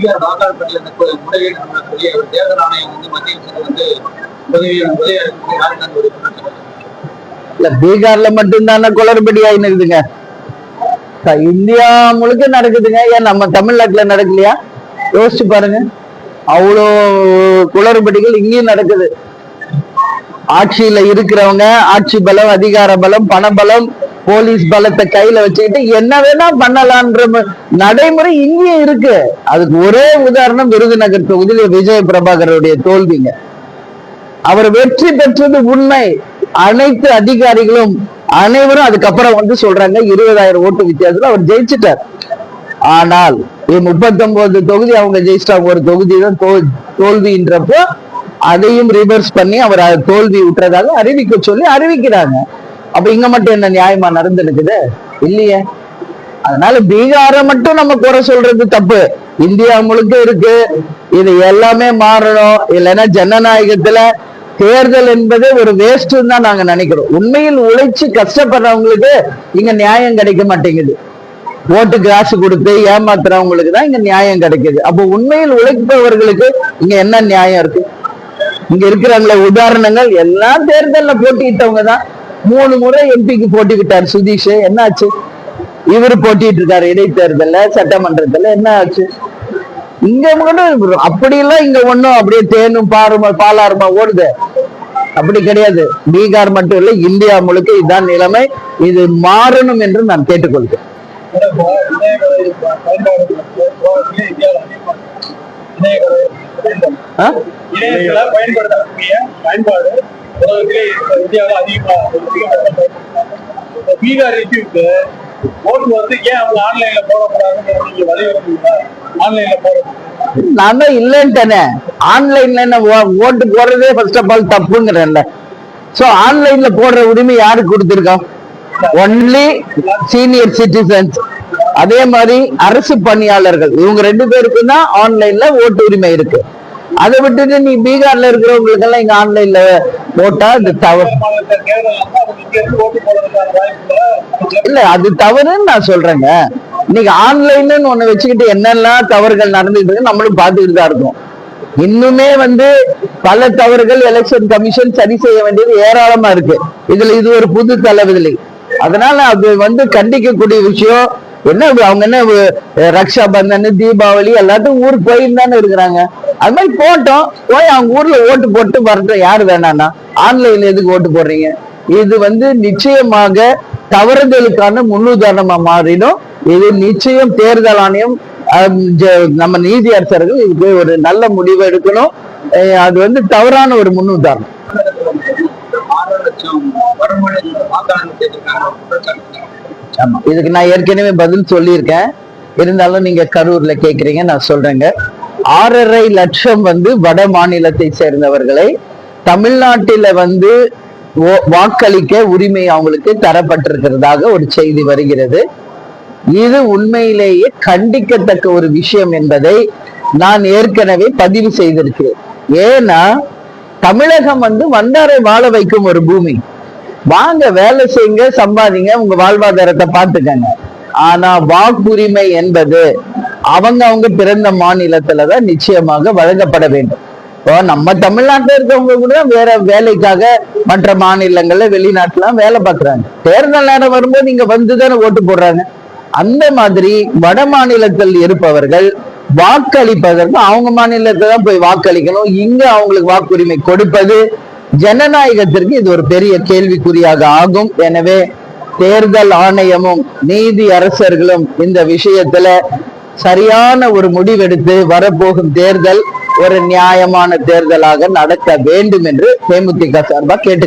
எம்ஜிஆர் பீகார் வாக்காளர் பட்டியல் முறைகேடு நடக்கக்கூடிய ஒரு தேர்தல் ஆணையம் வந்து மத்திய அரசுக்கு வந்து உதவியான உதவியா இருக்கு யாருக்கு ஒரு இல்ல பீகார்ல மட்டும்தானே குளறுபடி ஆயினுக்குதுங்க இந்தியா முழுக்க நடக்குதுங்க. ஏன் நம்ம தமிழ்நாட்டுல நடக்கலையா? யோசிச்சு பாருங்க. அவ்வளோ குளறுபடிகள் இங்கேயும் நடக்குது. ஆட்சியில இருக்கிறவங்க ஆட்சி பலம் அதிகார பலம் பண பலம் போலீஸ் பலத்தை கையில வச்சுக்கிட்டு என்ன வேணா பண்ணலான்ற நடைமுறை இங்கேயும் இருக்கு. அதுக்கு ஒரே உதாரணம் விருதுநகர் தொகுதியில் விஜய பிரபாகருடைய தோல்விங்க. அவர் வெற்றி பெற்றது உண்மை. அனைத்து அதிகாரிகளும் அனைவரும் அதுக்கப்புறம் வந்து சொல்றாங்க இருபதாயிரம் ஓட்டு வித்தியாசத்துல அவர் ஜெயிச்சிட்டார். ஆனால் முப்பத்தி ஒன்பது தொகுதி அவங்க ஜெயிச்சிட்டாங்க ஒரு தொகுதி தான் தோல்வின்றப்போ அதையும் ரிவர்ஸ் பண்ணி அவர் தோல்வி விட்டுறதாக அறிவிக்க சொல்லி அறிவிக்கிறாங்க. அப்ப இங்க மட்டும் என்ன நியாயமா நடந்துருக்குது இல்லையே. அதனால பீகாரை மட்டும் நம்ம குறை சொல்றது தப்பு. இந்தியா முழுக்க இருக்கு. இது எல்லாமே மாறணும். இல்லைன்னா ஜனநாயகத்துல தேர்தல் என்பது ஒரு வேஸ்ட் தான் நாங்க நினைக்கிறோம். உண்மையில் உழைச்சு கஷ்டப்படுறவங்களுக்கு இங்க நியாயம் கிடைக்க மாட்டேங்குது. ஓட்டு காசு கொடுத்து ஏமாத்துறவங்களுக்கு தான் இங்க நியாயம் கிடைக்குது. அப்போ உண்மையில் உழைப்பவர்களுக்கு இங்க என்ன நியாயம் இருக்கு? இங்க இருக்கிறவங்கள உதாரணங்கள் எல்லா தேர்தல்ல போட்டியிட்டவங்க தான். மூணு முறை எம்பிக்கு போட்டிக்கிட்டார் சுதீஷ். என்ன ஆச்சு இவர் போட்டிட்டு இருக்காரு இடைத்தேர்தல்ல சட்டமன்றத்துல. என்ன ஆச்சு இங்க மட்டும் அப்படியெல்லாம் இங்க ஒண்ணும் அப்படியே தேனும் பாருமா பாலாருமா ஓடுது. அப்படி கிடையாது. பீகார் மட்டும் இல்ல இந்தியா முழுக்க இதுதான் நிலைமை. இது மாறணும் என்று நான் கேட்டுக்கொள்கிறேன். பயன்படுத்தக்கூடிய பயன்பாடு இந்தியாவில் அதிகமா பீகார் இஷ்யூக்கு ஓட்டு வந்து ஏன் அவங்க ஆன்லைன்ல போடக்கூடாதுன்னு நீங்க வலியுறுத்தீங்களா ஆன்லைன்ல போடுறது நான் தான் இல்லைன்ட்டேனே. ஆன்லைன்ல என்ன ஓட்டு போடுறதே ஃபர்ஸ்ட் ஆஃப் ஆல் தப்புங்கிறேன்ல. சோ ஆன்லைன்ல போடுற உரிமை யாருக்கு கொடுத்துருக்கோம்? ஒன்லி சீனியர் சிட்டிசன்ஸ் அதே மாதிரி அரசு பணியாளர்கள் இவங்க ரெண்டு பேருக்கும் தான் ஆன்லைன்ல ஓட்டு உரிமை இருக்கு. அதை விட்டுட்டு நீ பீகார்ல இருக்கிறவங்களுக்கு எல்லாம் இங்க ஆன்லைன்ல போட்டா அது தவறு. இல்ல அது தவறுன்னு நான் சொல்றேங்க. இன்னைக்கு ஆன்லைன்னு ஒண்ணு வச்சுக்கிட்டு என்னெல்லாம் தவறுகள் நடந்துட்டு இருக்கு நம்மளும் பார்த்துக்கிட்டு தான் இருக்கோம். இன்னுமே வந்து பல தவறுகள் எலெக்ஷன் கமிஷன் சரி செய்ய வேண்டியது ஏராளமா இருக்கு. இதுல இது ஒரு புது தலைவிதிலை அதனால அது வந்து கண்டிக்கக்கூடிய விஷயம். என்ன அவங்க என்ன ரக்ஷா பந்தன் தீபாவளி எல்லாத்தையும் ஊருக்கு போயின்னு தானே இருக்கிறாங்க. அது மாதிரி போட்டோம். போய் அவங்க ஊர்ல ஓட்டு போட்டு வரட்டும். யாரு வேணாம்னா. ஆன்லைன்ல எதுக்கு ஓட்டு போடுறீங்க? இது வந்து நிச்சயமாக தவறுதலுக்கான முன்னுதாரணமா மாறிடும். இது நிச்சயம் தேர்தல் ஆணையம் நம்ம நீதி அரசர்கள் இதுக்கு ஒரு நல்ல முடிவு எடுக்கணும். அது வந்து தவறான ஒரு முன்னுதாரணம். ஆமா. இதுக்கு நான் ஏற்கனவே பதில் சொல்லியிருக்கேன். இருந்தாலும் நீங்க கரூர்ல கேக்குறீங்க நான் சொல்றேங்க. ஆறரை லட்சம் வந்து வட மாநிலத்தை சேர்ந்தவர்களை தமிழ்நாட்டில வந்து வாக்களிக்க உரிமை அவங்களுக்கு தரப்பட்டிருக்கிறதாக ஒரு செய்தி வருகிறது. இது உண்மையிலேயே கண்டிக்கத்தக்க ஒரு விஷயம் என்பதை நான் ஏற்கனவே பதிவு செய்திருக்கிறேன். ஏன்னா தமிழகம் வந்து வந்தாரை வாழ வைக்கும் ஒரு பூமி. வாங்க வேலை செய்யுங்க சம்பாதிங்க உங்க வாழ்வாதாரத்தை பார்த்துக்கங்க. ஆனா வாக்குரிமை என்பது அவங்க அவங்க பிறந்த மாநிலத்துலதான் நிச்சயமாக வழங்கப்பட வேண்டும். இப்போ நம்ம தமிழ்நாட்டுல இருக்கவங்க கூட வேற வேலைக்காக மற்ற மாநிலங்கள்ல வெளிநாட்டுலாம் வேலை பார்க்குறாங்க. தேர்தல் நேரம் வரும்போது இங்க வந்துதானே ஓட்டு போடுறாங்க. அந்த மாதிரி வட மாநிலத்தில் இருப்பவர்கள் வாக்களிப்பதற்கு அவங்க மாநிலத்தை தான் போய் வாக்களிக்கணும். இங்க அவங்களுக்கு வாக்குரிமை கொடுப்பது ஜனநாயகத்திற்கு இது ஒரு பெரிய கேள்விக்குறியாக ஆகும். எனவே தேர்தல் ஆணையமும் நீதி அரசர்களும் இந்த விஷயத்துல சரியான ஒரு முடிவெடுத்து வரப்போகும் தேர்தல் ஒரு நியாயமான தேர்தலாக நடக்க வேண்டும் என்று தேமுதிக சார்பாக கேட்டு